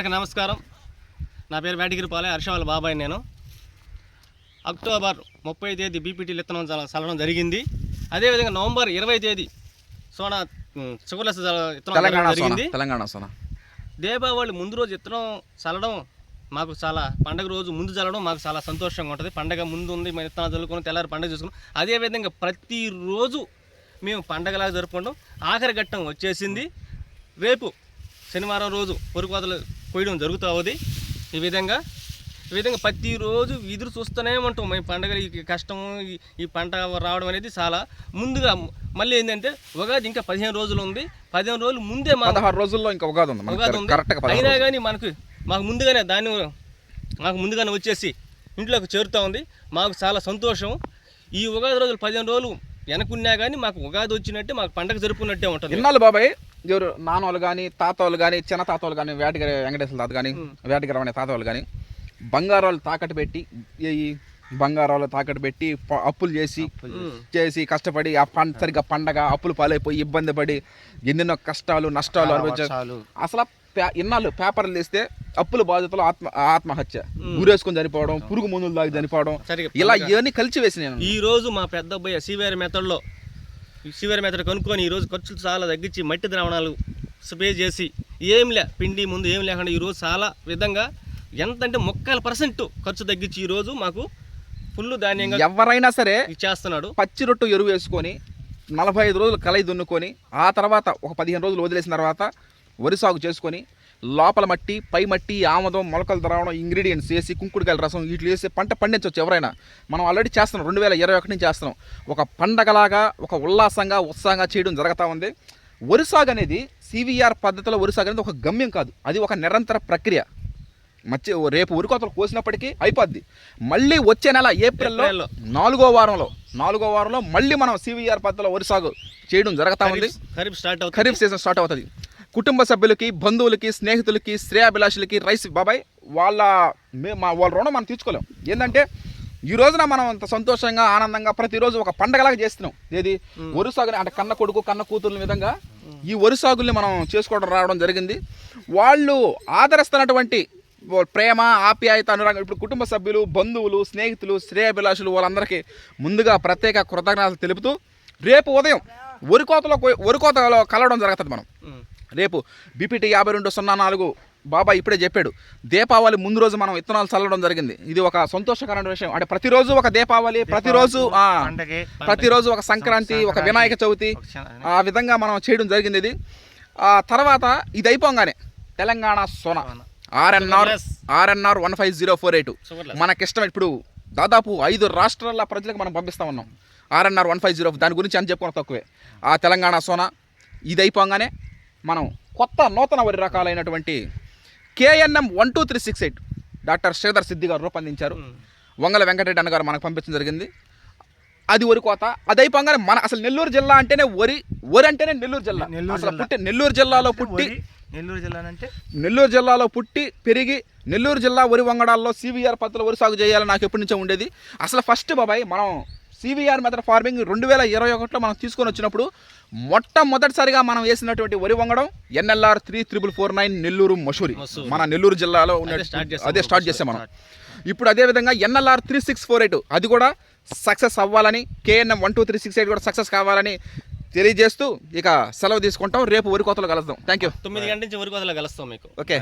అందరికీ నమస్కారం. నా పేరు వేటగిరిపాలె హర్ష వాళ్ళ బాబాయ్ నేను. అక్టోబర్ ముప్పై తేదీ బీపీటీ విత్తనం చల్ల- చల్లడం జరిగింది. అదేవిధంగా నవంబర్ ఇరవై తేదీ సోనా చల్ల- విత్తనం జరిగింది. తెలంగాణ సోనా. దీపావళి ముందు రోజు విత్తనం చల్లడం మాకు చాలా పండగ రోజు ముందు చల్లడం మాకు చాలా సంతోషంగా ఉంటుంది. పండగ ముందు ఉంది మన విత్తనాలు చల్లుకొని తెల్లారి పండగ చేసుకున్నాం. అదేవిధంగా ప్రతిరోజు మేము పండగలాగా జరుపుకుంటాం. ఆఖరి ఘట్టం వచ్చేసింది. రేపు శనివారం రోజు పొరుకోతలు కోయడం జరుగుతూ ఉంది. ఈ విధంగా ఈ విధంగా ప్రతిరోజు ఎదురు చూస్తూనే ఉంటాం. మేము పండగ ఈ కష్టము ఈ- ఈ పంట రావడం అనేది చాలా ముందుగా మళ్ళీ ఏంటంటే ఉగాది ఇంకా పదిహేను రోజులు ఉంది. పదిహేను రోజులు ముందే పదహారు రోజుల్లో ఇంకా ఉగాది ఉంది. ఉగాది ఉంది. అయినా. కానీ మనకు మాకు ముందుగానే దాన్ని మాకు ముందుగానే వచ్చేసి ఇంట్లోకి చేరుతూ ఉంది. మాకు చాలా సంతోషం. ఈ ఉగాది రోజులు పదిహేను రోజులు వెనకున్నా కానీ మాకు ఉగాది వచ్చినట్టే మాకు పండగ జరుపుకున్నట్టే ఉంటుంది. బాబాయ్ ఎవరు నాన్నోళ్ళు కానీ తాతోళ్ళు కానీ చిన్న తాతోళ్ళు కానీ వేటగిరి వెంకటేశ్వర తాత కానీ వేటగిరి అనే తాతోళ్ళు కానీ బంగారాలు తాకట్టు పెట్టి ఈ బంగారాలు తాకట్టు పెట్టి అప్పులు చేసి. చేసి. కష్టపడి ఆ పంట సరిగ్గా పండగ అప్పులు పాలైపోయి ఇబ్బంది పడి ఎన్నెన్నో కష్టాలు నష్టాలు అనుభవించారు అసలు ఇన్నాళ్ళు పేపర్లు తీస్తే అప్పుల బాధితులు ఆత్మ ఆత్మహత్య. గురేసుకొని చనిపోవడం పురుగు మందులు దాగి చనిపోవడం ఇలా ఇవన్నీ కలిసి వేసి నేను ఈ రోజు మా పెద్ద అబ్బాయి సివిఆర్ మెథడ్లో సివిఆర్ మెథడ్ కనుక్కొని ఈరోజు ఖర్చులు చాలా తగ్గించి మట్టి ద్రావణాలు స్ప్రే చేసి ఏం లే పిండి ముందు ఏం లేకుండా ఈరోజు చాలా విధంగా ఎంత అంటే ముక్కాల పర్సెంట్ ఖర్చు తగ్గించి ఈరోజు మాకు ఫుల్ ధాన్యంగా ఎవరైనా సరే చేస్తున్నాడు పచ్చి రొట్టు ఎరువు వేసుకొని నలభై ఐదు రోజులు కలయి దున్నుకొని ఆ తర్వాత ఒక పదిహేను రోజులు వదిలేసిన తర్వాత వరి సాగు చేసుకొని లోపల మట్టి పై మట్టి ఆమదం మొలకలు ద్రావణం ఇంగ్రీడియంట్స్ వేసి కుంకుడుకాయల రసం వీటిలో వేసి పంట పండించవచ్చు ఎవరైనా. మనం ఆల్రెడీ చేస్తున్నాం. రెండు వేల ఇరవై ఒకటి నుంచి చేస్తున్నాం. ఒక పండగలాగా ఒక ఉల్లాసంగా ఉత్సాహంగా చేయడం జరుగుతూ ఉంది. వరి సాగు అనేది సివిఆర్ పద్ధతిలో వరి సాగు అనేది ఒక గమ్యం కాదు. అది ఒక నిరంతర ప్రక్రియ. మచ్చి రేపు ఉరికోతలు కోసినప్పటికీ అయిపోద్ది. మళ్ళీ వచ్చే నెల ఏప్రిల్లో. నాలుగో వారంలో నాలుగో వారంలో మళ్ళీ మనం సివిఆర్ పద్ధతిలో వరి సాగు చేయడం జరుగుతూ ఉంది. ఖరీఫ్ స్టార్ట్ అవుతుంది. ఖరీఫ్ సీజన్ స్టార్ట్ అవుతుంది. కుటుంబ సభ్యులకి బంధువులకి స్నేహితులకి శ్రేయాభిలాషులకి రైస్ బాబాయ్ వాళ్ళ మే- మా వాళ్ళ రుణం మనం తీర్చుకోలేం. ఏంటంటే ఈ రోజున మనం అంత సంతోషంగా ఆనందంగా ప్రతిరోజు ఒక పండగలాగా చేస్తున్నాం. ఏది? వరి సాగుని అంటే కన్న కొడుకు కన్న కూతుర్ల విధంగా ఈ వరి సాగుల్ని మనం చేసుకోవడం రావడం జరిగింది. వాళ్ళు ఆదరిస్తున్నటువంటి ప్రేమ ఆప్యాయత అనురాగం ఇప్పుడు కుటుంబ సభ్యులు బంధువులు స్నేహితులు శ్రేయాభిలాషులు వాళ్ళందరికీ ముందుగా ప్రత్యేక కృతజ్ఞతలు తెలుపుతూ రేపు ఉదయం వరికోతలో కో- వరికోతలో కలవడం జరుగుతుంది మనం. రేపు బీపీటీ యాభై రెండు సున్నా నాలుగు బాబా ఇప్పుడే చెప్పాడు. దీపావళి ముందు రోజు మనం విత్తనాలు చల్లడం జరిగింది. ఇది ఒక సంతోషకరమైన విషయం. అంటే ప్రతిరోజు ఒక దీపావళి ప్రతిరోజు ప్రతిరోజు ఒక సంక్రాంతి ఒక వినాయక చవితి ఆ విధంగా మనం చేయడం జరిగింది ఇది. ఆ తర్వాత ఇది అయిపోగానే Telangana Sona. RNR RNR one five zero four eight. మనకిష్టం ఇప్పుడు దాదాపు ఐదు రాష్ట్రాల ప్రజలకు మనం పంపిస్తా ఉన్నాం. ఆర్ఎన్ఆర్ వన్ ఫైవ్ జీరో దాని గురించి అని చెప్పుకున్న తక్కువే. ఆ తెలంగాణ సోనా ఇది అయిపోగానే మనం కొత్త నూతన వరి రకాలైనటువంటి KNM one two three six eight doctor Sridhar Siddhi గారు రూపొందించారు. వంగల వెంకటరెడ్డి అన్న గారు మనకు పంపించడం జరిగింది. అది వరి కోత. అది అయిపోగానే మన అసలు నెల్లూరు జిల్లా అంటేనే వరి వరి అంటేనే నెల్లూరు జిల్లా. నెల్లూరు అసలు. పుట్టి నెల్లూరు జిల్లాలో పుట్టి నెల్లూరు జిల్లా అంటే? నెల్లూరు జిల్లాలో పుట్టి పెరిగి నెల్లూరు జిల్లా వరి వంగడాల్లో సివిఆర్ పద్ధతిలో వరి సాగు చేయాలని నాకు ఎప్పటి నుంచో ఉండేది. అసలు ఫస్ట్ బాబాయ్ మనం సివిఆర్ మెథడ్ ఫార్మింగ్ రెండు వేల ఇరవై ఒకటిలో మనం తీసుకొని వచ్చినప్పుడు మొట్టమొదటిసారిగా మనం వేసినటువంటి వరి వంగడం NLR three triple four nine Nellore Masuri. మన నెల్లూరు జిల్లాలో ఉన్న అదే start చేస్తాం అదే స్టార్ట్ చేసాం మనం. ఇప్పుడు అదే విధంగా NLR three six four eight అది కూడా సక్సెస్ అవ్వాలని KNM one two three six eight కూడా సక్సెస్ కావాలని తెలియజేస్తూ ఇక సెలవు తీసుకుంటాం. రేపు వరి కోతలు కలుద్దాం. థ్యాంక్ యూ తొమ్మిది గంటల నుంచి వరకు వదల కలుస్తాం మీకు. ఓకే.